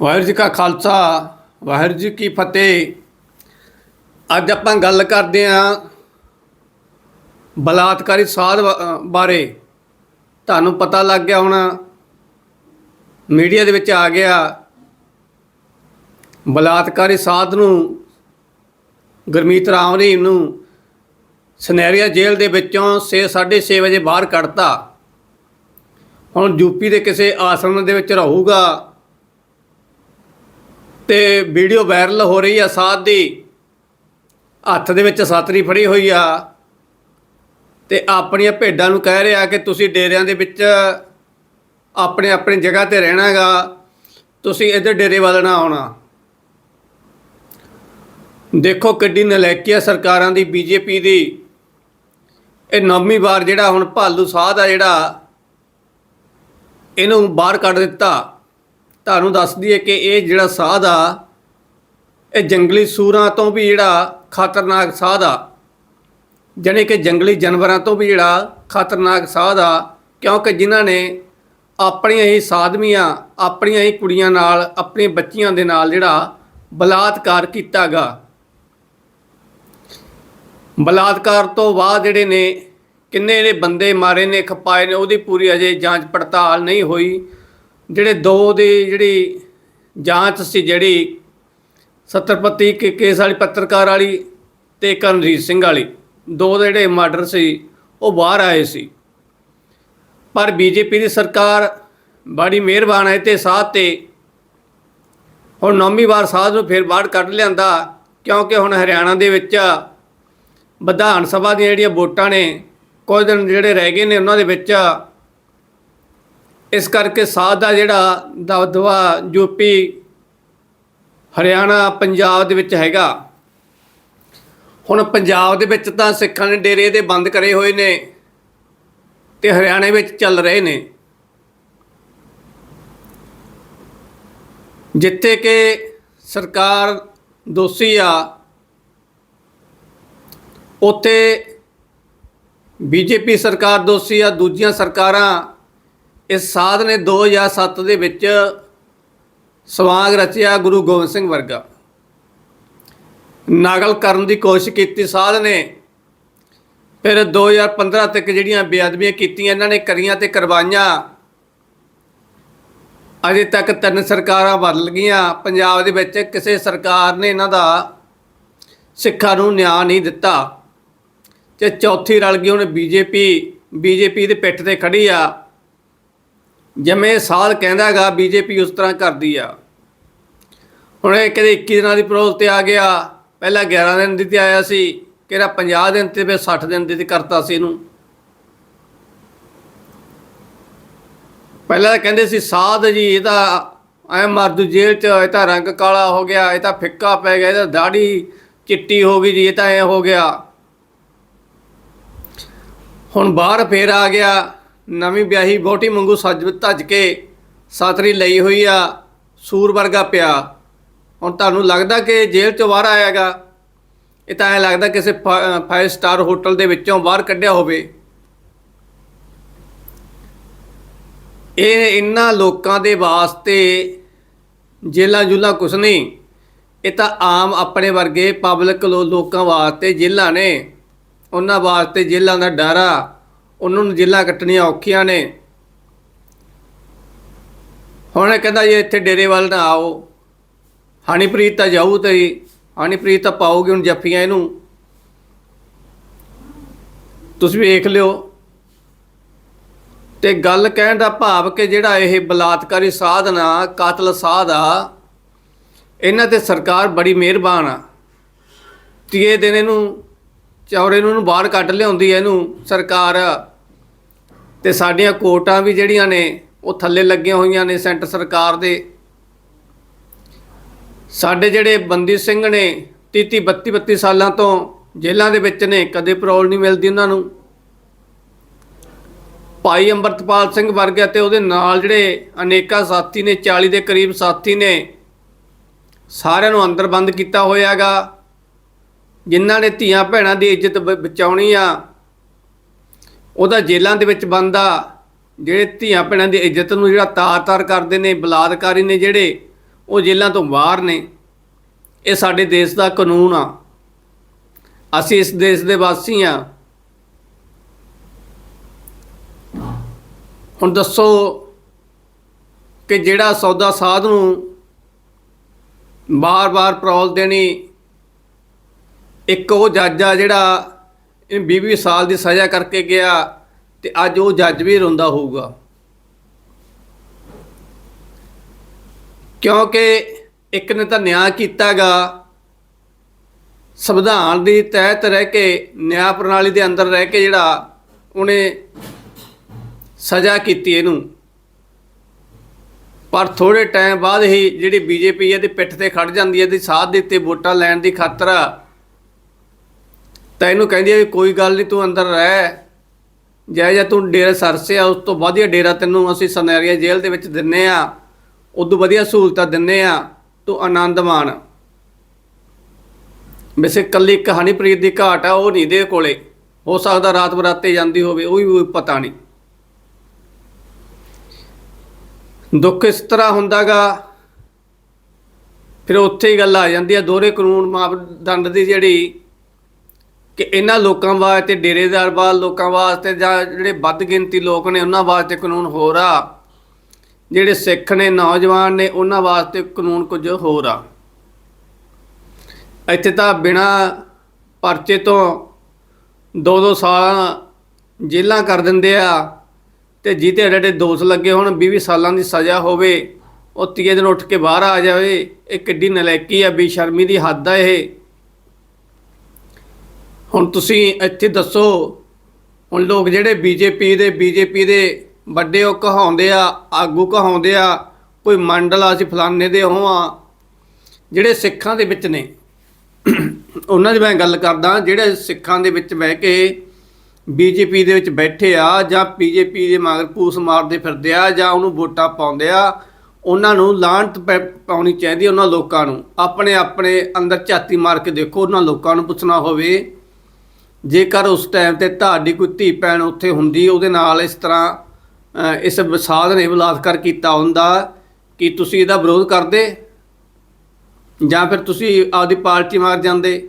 ਵਾਹਿਗੁਰੂ ਜੀ ਕਾ ਖਾਲਸਾ, ਵਾਹਿਗੁਰੂ ਜੀ ਕੀ ਫਤਿਹ। ਅੱਜ ਆਪਾਂ ਗੱਲ ਕਰਦੇ ਆਂ ਬਲਾਤਕਾਰੀ ਸਾਧ ਬਾਰੇ। ਤੁਹਾਨੂੰ ਪਤਾ ਲੱਗ ਗਿਆ ਹੋਣਾ, ਮੀਡੀਆ ਦੇ ਵਿੱਚ ਆ ਗਿਆ ਬਲਾਤਕਾਰੀ ਸਾਧ ਨੂੰ, ਗੁਰਮੀਤ ਰਾਮ ਰਹੀਮ ਨੂੰ ਸਨੈਰੀਆ ਜੇਲ੍ਹ ਦੇ ਵਿੱਚੋਂ 6 6:30 ਵਜੇ ਬਾਹਰ ਕੱਢਤਾ। ਹੁਣ ਯੂਪੀ ਦੇ ਕਿਸੇ ਆਸਰਮ ਦੇ ਵਿੱਚ ਰਹੂਗਾ। ਤੇ ਵੀਡੀਓ ਵਾਇਰਲ ਹੋ ਰਹੀ ਆ ਸਾਧ ਦੀ। ਹੱਥ ਦੇ ਵਿੱਚ ਸਾਤਰੀ ਫੜੀ ਹੋਈ ਆ। ਤੇ ਆਪਣੀਆਂ ਭੇਡਾਂ ਨੂੰ ਕਹਿ ਰਿਹਾ ਕਿ ਤੁਸੀਂ ਡੇਰਿਆਂ ਦੇ ਵਿੱਚ ਆਪਣੇ ਆਪਣੀ ਜਗ੍ਹਾ ਤੇ ਰਹਿਣਾਗਾ ਤੁਸੀਂ ਇੱਧਰ ਡੇਰੇ ਵੱਲ ਨਾ ਆਉਣਾ। ਦੇਖੋ ਕਿੱਡੀ ਨਲਾਇਕੀ ਆ ਸਰਕਾਰਾਂ ਦੀ, ਬੀਜੇਪੀ ਦੀ। ਇਹ ਨੌਵੀਂ ਵਾਰ ਜਿਹੜਾ ਹੁਣ ਭਾਲੂ ਸਾਧ ਆ ਜਿਹੜਾ, ਇਹਨੂੰ ਬਾਹਰ ਕੱਢ ਦਿੱਤਾ। ਤੁਹਾਨੂੰ ਦੱਸ ਦਈਏ ਕਿ ਇਹ ਜਿਹੜਾ ਸਾਧ ਆ, ਇਹ ਜੰਗਲੀ ਸੂਰਾਂ ਤੋਂ ਵੀ ਜਿਹੜਾ ਖਤਰਨਾਕ ਸਾਧ ਆ। ਜਾਣੀ ਕਿ ਜੰਗਲੀ ਜਾਨਵਰਾਂ ਤੋਂ ਵੀ ਜਿਹੜਾ ਖਤਰਨਾਕ ਸਾਧ ਆ, ਕਿਉਂਕਿ ਜਿਨ੍ਹਾਂ ਨੇ ਆਪਣੀਆਂ ਹੀ ਸਾਧਵੀਆਂ, ਆਪਣੀਆਂ ਹੀ ਕੁੜੀਆਂ ਨਾਲ, ਆਪਣੀਆਂ ਬੱਚੀਆਂ ਦੇ ਨਾਲ ਜਿਹੜਾ ਬਲਾਤਕਾਰ ਕੀਤਾਗਾ। ਬਲਾਤਕਾਰ ਤੋਂ ਬਾਅਦ ਜਿਹੜੇ ਨੇ, ਕਿੰਨੇ ਨੇ ਬੰਦੇ ਮਾਰੇ ਨੇ, ਖਪਾਏ ਨੇ, ਉਹਦੀ ਪੂਰੀ ਅਜੇ ਜਾਂਚ ਪੜਤਾਲ ਨਹੀਂ ਹੋਈ। ਜਿਹੜੇ ਦੋ ਦੀ ਜਿਹੜੀ ਜਾਂਚ ਸੀ, ਜਿਹੜੀ ਸਤਰਪਤੀ ਕੇ ਕੇਸ ਵਾਲੀ ਪੱਤਰਕਾਰ ਵਾਲੀ ਤੇ ਕਰਨਜੀਤ ਸਿੰਘ ਵਾਲੀ, ਦੋ ਦੇ ਜਿਹੜੇ ਮਰਡਰ ਸੀ, ਉਹ ਬਾਹਰ ਆਏ ਸੀ। ਪਰ ਬੀਜੇਪੀ ਦੀ ਸਰਕਾਰ ਬੜੀ ਮਿਹਰਬਾਨ ਹੈ ਤੇ ਸਾਥ ਤੇ ਹੁਣ ਨੌਵੀਂ ਵਾਰ ਸਾਧ ਨੂੰ ਫਿਰ ਬਾਹਰ ਕੱਢ ਲਿਆਂਦਾ, ਕਿਉਂਕਿ ਹੁਣ ਹਰਿਆਣਾ ਦੇ ਵਿੱਚ ਵਿਧਾਨ ਸਭਾ ਦੀਆਂ ਜਿਹੜੀਆਂ ਵੋਟਾਂ ਨੇ, ਕੁਝ ਦਿਨ ਜਿਹੜੇ ਰਹਿ ਗਏ ਨੇ, ਉਹਨਾਂ ਦੇ ਵਿੱਚ ਇਸ ਕਰਕੇ ਸਾਧ ਦਾ ਜਿਹੜਾ ਦਬਦਬਾ ਯੂਪੀ, ਹਰਿਆਣਾ, ਪੰਜਾਬ ਦੇ ਵਿੱਚ ਹੈਗਾ। ਹੁਣ ਪੰਜਾਬ ਦੇ ਵਿੱਚ ਤਾਂ ਸਿੱਖਾਂ ਨੇ ਡੇਰੇ ਦੇ ਬੰਦ ਕਰੇ ਹੋਏ ਨੇ ਤੇ ਹਰਿਆਣੇ ਵਿੱਚ ਚੱਲ ਰਹੇ ਨੇ। ਜਿੱਥੇ ਕਿ ਸਰਕਾਰ ਦੋਸ਼ੀ ਆ, ਉੱਥੇ ਬੀਜੇਪੀ ਸਰਕਾਰ ਦੋਸ਼ੀ ਆ, ਦੂਜੀਆਂ ਸਰਕਾਰਾਂ ਇਸ ਸਾਧ ਨੇ 2007 ਦੇ ਵਿੱਚ ਸਵਾਂਗ ਰਚਿਆ ਗੁਰੂ ਗੋਬਿੰਦ ਸਿੰਘ ਵਰਗਾ। ਨਾਗਲ ਕਰਨ ਦੀ ਕੋਸ਼ਿਸ਼ ਕੀਤੀ ਸਾਧ ਨੇ ਫਿਰ 2015 ਤੱਕ ਜਿਹੜੀਆਂ ਬੇਅਦਬੀਆਂ ਕੀਤੀਆਂ, ਇਹਨਾਂ ਨੇ ਕਰੀਆਂ ਤੇ ਕਰਵਾਈਆਂ। ਅਜੇ ਤੱਕ ਤਿੰਨ ਸਰਕਾਰਾਂ ਬਦਲ ਗਈਆਂ। ਪੰਜਾਬ ਦੇ ਵਿੱਚ ਕਿਸੇ ਸਰਕਾਰ ਨੇ ਇਹਨਾਂ ਦਾ ਸਿੱਖਾਂ ਨੂੰ ਨਿਆਂ ਨਹੀਂ ਦਿੱਤਾ। ਤੇ ਚੌਥੀ ਰਲ ਗਈ, ਹੁਣ ਬੀਜੇਪੀ ਬੀਜੇਪੀ ਦੇ ਪਿੱਠ ਤੇ ਖੜੀ ਆ। ਜਿਵੇਂ ਸਾਧ ਕਹਿੰਦਾਗਾ, ਬੀਜੇਪੀ ਉਸ ਤਰ੍ਹਾਂ ਕਰਦੀ ਆ। ਹੁਣ ਇਹ ਕਦੇ 21 ਦਿਨਾਂ ਦੀ ਪਰੋਲ ਤੇ ਆ ਗਿਆ। ਪਹਿਲਾਂ 11 ਦਿਨ ਦੀ ਤੇ ਆਇਆ ਸੀ, ਕਿਹੜਾ 50 ਦਿਨ ਤੇ ਫਿਰ 60 ਦਿਨ ਦੀ ਤੇ ਕਰਤਾ ਸੀ ਇਹਨੂੰ। ਪਹਿਲਾਂ ਤਾਂ ਕਹਿੰਦੇ ਸੀ, ਸਾਧ ਜੀ, ਇਹ ਤਾਂ ਐ ਮਰਦੂ ਜੇਲ੍ਹ ਚ, ਇਹ ਤਾਂ ਰੰਗ ਕਾਲਾ ਹੋ ਗਿਆ, ਇਹ ਤਾਂ ਫਿੱਕਾ ਪੈ ਗਿਆ ਇਹਦਾ ਦਾੜੀ ਚਿੱਟੀ ਹੋ ਗਈ ਜੀ, ਇਹ ਤਾਂ ਐ ਹੋ ਗਿਆ। ਹੁਣ ਬਾਹਰ ਫੇਰ ਆ ਗਿਆ। ਨਵੀਂ ਵਿਆਹੀ ਬੋਟੀ ਮੰਗੂ ਸੱਜ ਧੱਜ ਕੇ ਸਾਤਰੀ ਲਈ ਹੋਈ ਆ ਸੂਰ ਵਰਗਾ ਪਿਆ। ਹੁਣ ਤੁਹਾਨੂੰ ਲੱਗਦਾ ਕਿ ਜੇਲ੍ਹ ਚੋਂ ਬਾਹਰ ਆਇਆਗਾ ਇਹ ਤਾਂ ਐ ਲੱਗਦਾ ਕਿਸੇ 5 ਸਟਾਰ ਹੋਟਲ ਦੇ ਵਿੱਚੋਂ ਬਾਹਰ ਕੱਢਿਆ ਹੋਵੇ। ਇਹ ਇਹਨਾਂ ਲੋਕਾਂ ਦੇ ਵਾਸਤੇ ਜੇਲਾਂ ਜੁਲਾ ਕੁਛ ਨਹੀਂ। ਇਹ ਤਾਂ ਆਮ ਆਪਣੇ ਵਰਗੇ ਪਬਲਿਕ ਲੋਕਾਂ ਵਾਸਤੇ ਜੇਲਾਂ ਨੇ। ਉਹਨਾਂ ਵਾਸਤੇ ਜੇਲਾਂ ਦਾ ਡਰ ਆ। ਉਹਨਾਂ ਨੂੰ ਜੇਲਾਂ ਕੱਟਣੀਆਂ ਔਖੀਆਂ ਨੇ। ਹੁਣ ਇਹ ਕਹਿੰਦਾ ਜੇ ਇੱਥੇ ਡੇਰੇ ਵੱਲ ਨਾ ਆਓ। ਹਨੀਪ੍ਰੀਤ ਤਾਂ ਜਾਊ ਤੇ ਹਨੀਪ੍ਰੀਤ ਤਾਂ ਪਾਉਗੀ ਹੁਣ ਜੱਫੀਆਂ ਇਹਨੂੰ। ਤੁਸੀਂ ਵੇਖ ਲਿਓ। ਤੇ ਗੱਲ ਕਹਿਣ ਦਾ ਭਾਵ ਕਿ ਜਿਹੜਾ ਇਹ ਬਲਾਤਕਾਰੀ ਸਾਧਨਾ ਕਾਤਲ ਸਾਧ ਆ, ਇਹਨਾਂ ਤੇ ਸਰਕਾਰ ਬੜੀ ਮਿਹਰਬਾਨ ਆ। ਤੀਏ ਦਿਨ ਇਹਨੂੰ ਚੌਰੇ ਨੂੰ ਇਹਨੂੰ ਬਾਹਰ ਕੱਢ ਲਿਆਉਂਦੀ ਹੈ ਇਹਨੂੰ ਸਰਕਾਰ। ਤੇ ਸਾਡੀਆਂ ਕੋਟਾਂ ਵੀ ਜਿਹੜੀਆਂ ਨੇ, ਉਹ ਥੱਲੇ ਲੱਗੀਆਂ ਹੋਈਆਂ ਨੇ ਸੈਂਟਰ ਸਰਕਾਰ ਦੇ। ਸਾਡੇ ਜਿਹੜੇ ਬੰਦੀ ਸਿੰਘ ਨੇ 30 32 32 ਸਾਲਾਂ ਤੋਂ ਜੇਲ੍ਹਾਂ ਦੇ ਵਿੱਚ ਨੇ, ਕਦੇ ਪਰੋਲ ਨਹੀਂ ਮਿਲਦੀ ਉਹਨਾਂ ਨੂੰ। ਭਾਈ ਅੰਮ੍ਰਿਤਪਾਲ ਸਿੰਘ ਵਰਗੇ ਤੇ ਉਹਦੇ ਨਾਲ ਜਿਹੜੇ ਅਨੇਕਾਂ ਸਾਥੀ ਨੇ 40 ਦੇ ਕਰੀਬ ਸਾਥੀ ਨੇ, ਸਾਰਿਆਂ ਨੂੰ ਅੰਦਰ ਬੰਦ ਕੀਤਾ ਹੋਇਆਗਾ। ਜਿਨ੍ਹਾਂ ਨੇ ਧੀਆਂ ਭੈਣਾਂ ਦੀ ਇੱਜ਼ਤ ਬ- ਬਚਾਉਣੀ ਆ, ਉਹਦਾ ਜੇਲ੍ਹਾਂ ਦੇ ਵਿੱਚ ਬੰਦ, ਜਿਹੜੇ ਧੀਆਂ ਭੈਣਾਂ ਦੀ ਇੱਜ਼ਤ ਨੂੰ ਜਿਹੜਾ ਤਾਰ-ਤਾਰ ਕਰਦੇ ਨੇ, ਬਲਾਤਕਾਰੀ ਨੇ ਜਿਹੜੇ, ਉਹ ਜੇਲ੍ਹਾਂ ਤੋਂ ਬਾਹਰ ਨੇ। ਇਹ ਸਾਡੇ ਦੇਸ਼ ਦਾ ਕਾਨੂੰਨ ਆ। ਅਸੀਂ ਇਸ ਦੇਸ਼ ਦੇ ਵਾਸੀ ਆ। ਹੁਣ ਦੱਸੋ ਕਿ ਜਿਹੜਾ ਸੌਦਾ ਸਾਧ ਨੂੰ ਬਾਰ-ਬਾਰ ਪ੍ਰੋਲ ਦੇਣੀ ਇੱਕ ਉਹ ਜੱਜ ਆ ਜਿਹੜਾ ਇਹ 20 ਸਾਲ ਦੀ ਸਜ਼ਾ ਕਰਕੇ ਗਿਆ ਤੇ ਅੱਜ ਉਹ ਜੱਜ ਵੀ ਰੋਂਦਾ ਹੋਊਗਾ। ਕਿਉਂਕਿ ਇੱਕ ਨੇ ਤਾਂ ਨਿਆਂ ਕੀਤਾਗਾ ਸੰਵਿਧਾਨ ਦੀ ਤਹਿਤ ਰਹਿ ਕੇ, ਨਿਆਂ ਪ੍ਰਣਾਲੀ ਦੇ ਅੰਦਰ ਰਹਿ ਕੇ ਜਿਹੜਾ ਉਹਨੇ ਸਜ਼ਾ ਕੀਤੀ ਇਹਨੂੰ। ਪਰ ਥੋੜੇ ਟਾਈਮ ਬਾਅਦ ਹੀ ਜਿਹੜੀ ਬੀਜੇਪੀ ਇਹਦੀ ਪਿੱਠ ਤੇ ਖੜ ਜਾਂਦੀ ਹੈ, ਇਹਦੀ ਸਾਥ ਦਿੱਤੇ ਵੋਟਾਂ ਲੈਣ ਦੀ ਖਾਤਰ ਤਾਂ ਇਹਨੂੰ ਕਹਿੰਦੀ ਹੈ ਵੀ ਕੋਈ ਗੱਲ ਨਹੀਂ ਤੂੰ ਅੰਦਰ ਰਹਿ। ਜੈ ਜੈ ਤੂੰ ਡੇਰਾ ਸਰਸੇ ਆ, ਉਸ ਤੋਂ ਵਧੀਆ ਡੇਰਾ ਤੈਨੂੰ ਅਸੀਂ ਸਨੈਰੀਆ ਜੇਲ੍ਹ ਦੇ ਵਿੱਚ ਦਿੰਨੇ ਆ। ਉਦੋਂ ਵਧੀਆ ਸਹੂਲਤਾਂ ਦਿੰਨੇ ਆ, ਤੂੰ ਆਨੰਦ ਮਾਣ ਵੈਸੇ ਕੱਲੀ ਕਹਾਣੀਪ੍ਰੀਤ ਦੀ ਘਾਟ ਆ, ਉਹ ਨਹੀਂ ਦੇ ਕੋਲੇ। ਹੋ ਸਕਦਾ ਰਾਤ ਬਰਾਤੇ ਜਾਂਦੀ ਹੋਵੇ, ਉਹ ਵੀ ਪਤਾ ਨਹੀਂ ਦੁੱਖ ਇਸ ਤਰ੍ਹਾਂ ਹੁੰਦਾਗਾ, ਫਿਰ ਉੱਥੇ ਹੀ ਗੱਲ ਆ ਜਾਂਦੀ ਆ, ਦੋਹਰੇ ਕਾਨੂੰਨ ਮਾਪਦੰਡ ਦੀ ਜਿਹੜੀ ਕਿ ਇਹਨਾਂ ਲੋਕਾਂ ਵਾਸਤੇ, ਡੇਰੇਦਾਰ ਵਾਲ ਲੋਕਾਂ ਵਾਸਤੇ ਜਾਂ ਜਿਹੜੇ ਵੱਧ ਗਿਣਤੀ ਲੋਕ ਨੇ, ਉਹਨਾਂ ਵਾਸਤੇ ਕਾਨੂੰਨ ਹੋਰ ਆ। ਜਿਹੜੇ ਸਿੱਖ ਨੇ, ਨੌਜਵਾਨ ਨੇ, ਉਹਨਾਂ ਵਾਸਤੇ ਕਾਨੂੰਨ ਕੁਝ ਹੋਰ ਆ। ਇੱਥੇ ਤਾਂ ਬਿਨਾ ਪਰਚੇ ਤੋਂ ਦੋ ਦੋ ਸਾਲ ਜੇਲ੍ਹਾਂ ਕਰ ਦਿੰਦੇ ਆ ਤੇ ਜਿਹਦੇ ਐਡੇ ਦੋਸ਼ ਲੱਗੇ ਹੁਣ 20 ਸਾਲਾਂ ਦੀ ਸਜ਼ਾ ਹੋਵੇ, ਉਹ ਤੀਏ ਦਿਨ ਉੱਠ ਕੇ ਬਾਹਰ ਆ ਜਾਵੇ, ਇਹ ਕਿੱਡੀ ਨਲਾਇਕੀ ਆ, ਬੇਸ਼ਰਮੀ ਦੀ ਹੱਦ ਆ ਇਹ। ਹੁਣ ਤੁਸੀਂ ਇੱਥੇ ਦੱਸੋ, ਹੁਣ ਲੋਕ ਜਿਹੜੇ ਬੀਜੇਪੀ ਦੇ ਬੀਜੇਪੀ ਦੇ ਵੱਡੇ ਉਹ ਕਹਾਉਂਦੇ ਆ, ਆਗੂ ਕਹਾਉਂਦੇ ਆ, ਕੋਈ ਮੰਡਲ ਆ, ਅਸੀਂ ਫਲਾਨੇ ਦੇ ਉਹ ਆ, ਜਿਹੜੇ ਸਿੱਖਾਂ ਦੇ ਵਿੱਚ ਨੇ। ਉਹਨਾਂ ਦੀ ਮੈਂ ਗੱਲ ਕਰਦਾ, ਜਿਹੜੇ ਸਿੱਖਾਂ ਦੇ ਵਿੱਚ ਬਹਿ ਕੇ ਬੀਜੇਪੀ ਦੇ ਵਿੱਚ ਬੈਠੇ ਆ, ਜਾਂ ਬੀਜੇਪੀ ਦੇ ਮਗਰ ਪੂਸ ਮਾਰਦੇ ਫਿਰਦੇ ਆ, ਜਾਂ ਉਹਨੂੰ ਵੋਟਾਂ ਪਾਉਂਦੇ ਆ, ਉਹਨਾਂ ਨੂੰ ਲਾਂਟ ਪਾਉਣੀ ਚਾਹੀਦੀ ਉਹਨਾਂ ਲੋਕਾਂ ਨੂੰ। ਆਪਣੇ ਆਪਣੇ ਅੰਦਰ ਝਾਤੀ ਮਾਰ ਕੇ ਦੇਖੋ, ਉਹਨਾਂ ਲੋਕਾਂ ਨੂੰ ਪੁੱਛਣਾ ਹੋਵੇ ਜੇਕਰ ਉਸ ਟਾਈਮ ਤੇ ਤੁਹਾਡੀ ਕੋਈ ਧੀ ਭੈਣ ਉੱਥੇ ਹੁੰਦੀ, ਉਹਦੇ ਨਾਲ ਇਸ ਤਰ੍ਹਾਂ ਇਸ ਵਿਸਾਦ ਨੇ ਬਲਾਤਕਾਰ ਕੀਤਾ ਹੁੰਦਾ ਕਿ ਤੁਸੀਂ ਇਹਦਾ ਵਿਰੋਧ ਕਰਦੇ ਜਾਂ ਫਿਰ ਤੁਸੀਂ ਆਪਦੀ ਪਾਰਟੀ ਮਾਰ ਜਾਂਦੇ?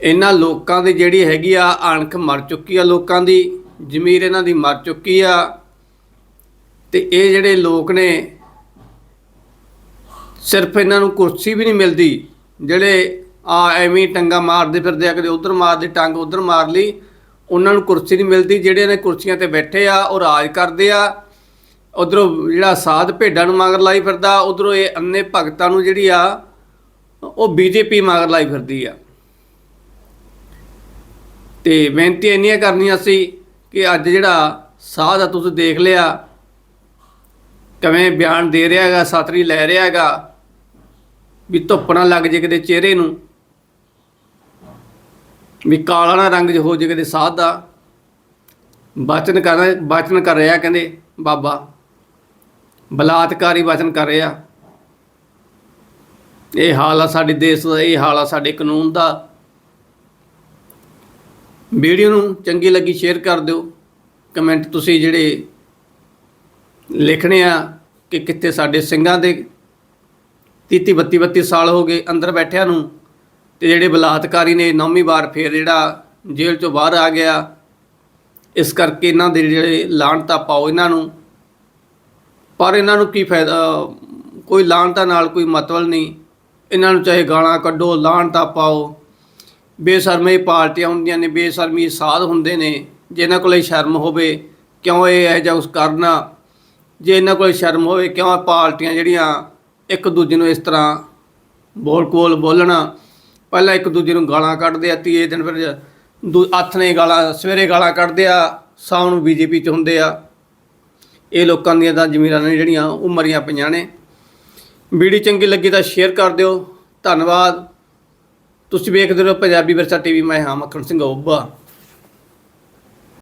ਇਹਨਾਂ ਲੋਕਾਂ ਦੀ ਜਿਹੜੀ ਹੈਗੀ ਆ ਅਣਖ ਮਰ ਚੁੱਕੀ ਆ ਲੋਕਾਂ ਦੀ, ਜ਼ਮੀਰ ਇਹਨਾਂ ਦੀ ਮਰ ਚੁੱਕੀ ਆ। ਤੇ ਇਹ ਜਿਹੜੇ ਲੋਕ ਨੇ, ਸਿਰਫ ਇਹਨਾਂ ਨੂੰ ਕੁਰਸੀ ਵੀ ਨਹੀਂ ਮਿਲਦੀ, ਜਿਹੜੇ ਆ ਐਵੇਂ ਹੀ ਟੰਗਾ ਮਾਰਦੇ ਫਿਰਦੇ ਆ, ਕਦੇ ਉਧਰ ਮਾਰਦੇ, ਟੰਗ ਉਧਰ ਮਾਰ ਲਈ। ਉਹਨਾਂ ਨੂੰ ਕੁਰਸੀ ਨਹੀਂ ਮਿਲਦੀ, ਜਿਹੜੇ ਨੇ ਕੁਰਸੀਆਂ ਤੇ ਬੈਠੇ ਆ, ਉਹ ਰਾਜ ਕਰਦੇ ਆ। ਉਧਰੋਂ ਜਿਹੜਾ ਸਾਧ ਭੇਡਾਂ ਨੂੰ ਮਗਰ ਲਾਈ ਫਿਰਦਾ, ਉਧਰੋਂ ਇਹ ਅੰਨੇ ਭਗਤਾਂ ਨੂੰ ਜਿਹੜੀ ਆ, ਉਹ ਬੀਜੇਪੀ ਮਗਰ ਲਾਈ ਫਿਰਦੀ ਆ। ਤੇ ਬੇਨਤੀ ਇੰਨੀਆਂ ਕਰਨੀਆਂ ਸੀ ਕਿ ਅੱਜ ਜਿਹੜਾ ਸਾਧ ਆ, ਤੁਸੀਂ ਦੇਖ ਲਿਆ। ਕਿਵੇਂ ਬਿਆਨ ਦੇ ਰਿਹਾ ਹੈਗਾ ਸਤਰੀ ਲੈ ਰਿਹਾ ਹੈਗਾ। ਵੀ ਧੁੱਪ ਨਾ ਲੱਗ ਜੇ ਕਿਤੇ ਚਿਹਰੇ ਨੂੰ। ਵੀ ਕਾਲਾ ਨਾ ਰੰਗ ਜ ਹੋ ਜੇ ਕਿਤੇ ਸਾਧ ਦਾ ਬਚਨ ਕਰ ਬਚਨ ਕਰ ਰਿਹਾ ਕਹਿੰਦੇ, ਬਾਬਾ। ਬਲਾਤਕਾਰੀ ਬਚਨ ਕਰ ਰਿਹਾ। ਇਹ ਹਾਲ ਆ ਸਾਡੇ ਦੇਸ਼ ਦਾ, ਇਹ ਹਾਲ ਆ ਸਾਡੇ ਕਾਨੂੰਨ ਦਾ। ਵੀਡੀਓ ਨੂੰ ਚੰਗੀ ਲੱਗੀ ਸ਼ੇਅਰ ਕਰ ਦਿਓ। ਕਮੈਂਟ ਤੁਸੀਂ ਜਿਹੜੇ ਲਿਖਣੇ ਆ ਕਿ ਕਿੱਥੇ ਸਾਡੇ ਸਿੰਘਾਂ ਦੇ 30 32 32 ਸਾਲ ਹੋ ਗਏ ਅੰਦਰ ਬੈਠਿਆਂ ਨੂੰ। ਤੇ ਜਿਹੜੇ ਬਲਾਤਕਾਰੀ ਨੇ ਨੌਵੀਂ ਵਾਰ ਫੇਰ ਜਿਹੜਾ ਜੇਲ੍ਹ ਚੋਂ ਬਾਹਰ ਆ ਗਿਆ, ਇਸ ਕਰਕੇ ਇਹਨਾਂ ਦੇ ਜਿਹੜੇ ਲਾਹਣਤਾ ਪਾਓ ਇਹਨਾਂ ਨੂੰ। ਪਰ ਇਹਨਾਂ ਨੂੰ ਕੀ ਫਾਇਦਾ, ਕੋਈ ਲਾਹਣਤਾ ਨਾਲ ਕੋਈ ਮਤਲਬ ਨਹੀਂ। ਇਹਨਾਂ ਨੂੰ ਚਾਹੇ ਗਾਲਾਂ ਕੱਢੋ ਲਾਹਣਤਾ ਪਾਓ। ਬੇਸ਼ਰਮੀ ਪਾਰਟੀਆਂ ਹੁੰਦੀਆਂ ਨੇ, ਬੇਸ਼ਰਮੀ ਸਾਧ ਹੁੰਦੇ ਨੇ। ਜੇ ਇਹਨਾਂ ਕੋਲੇ ਸ਼ਰਮ ਹੋਵੇ, ਕਿਉਂ ਇਹ ਇਹ ਜਿਹਾ ਕੁਛ ਕਰਨਾ? ਜੇ ਇਹਨਾਂ ਕੋਲੇ ਸ਼ਰਮ ਹੋਵੇ, ਕਿਉਂ ਇਹ ਪਾਰਟੀਆਂ ਜਿਹੜੀਆਂ ਇੱਕ ਦੂਜੇ ਨੂੰ ਇਸ ਤਰ੍ਹਾਂ ਬੋਲ ਕੋਲ ਬੋਲਣਾ? ਪਹਿਲਾਂ ਇੱਕ ਦੂਜੇ ਨੂੰ ਗਾਲਾਂ ਕੱਢਦੇ ਆ, ਤੀਏ ਦਿਨ ਫਿਰ ਦੂ, ਹੱਥ ਨੇ ਗਾਲਾਂ, ਸਵੇਰੇ ਗਾਲਾਂ ਕੱਢਦੇ ਆ, ਸ਼ਾਮ ਨੂੰ ਬੀਜੇਪੀ ਚ ਹੁੰਦੇ ਆ। ਇਹ ਲੋਕਾਂ ਦੀਆਂ ਤਾਂ ਜ਼ਮੀਰਾਂ ਨੇ ਜਿਹੜੀਆਂ, ਉਹ ਮਰੀਆਂ ਪਈਆਂ ਨੇ। ਵੀਡੀਓ ਚੰਗੀ ਲੱਗੀ ਤਾਂ ਸ਼ੇਅਰ ਕਰ ਦਿਓ। ਧੰਨਵਾਦ। ਤੁਸੀਂ ਵੇਖਦੇ ਰਹੋ ਪੰਜਾਬੀ ਵਿਰਸਾ ਟੀਵੀ, ਮੈਂ ਹਾਂ ਮੱਖਣ ਸਿੰਘ ਓਬਾ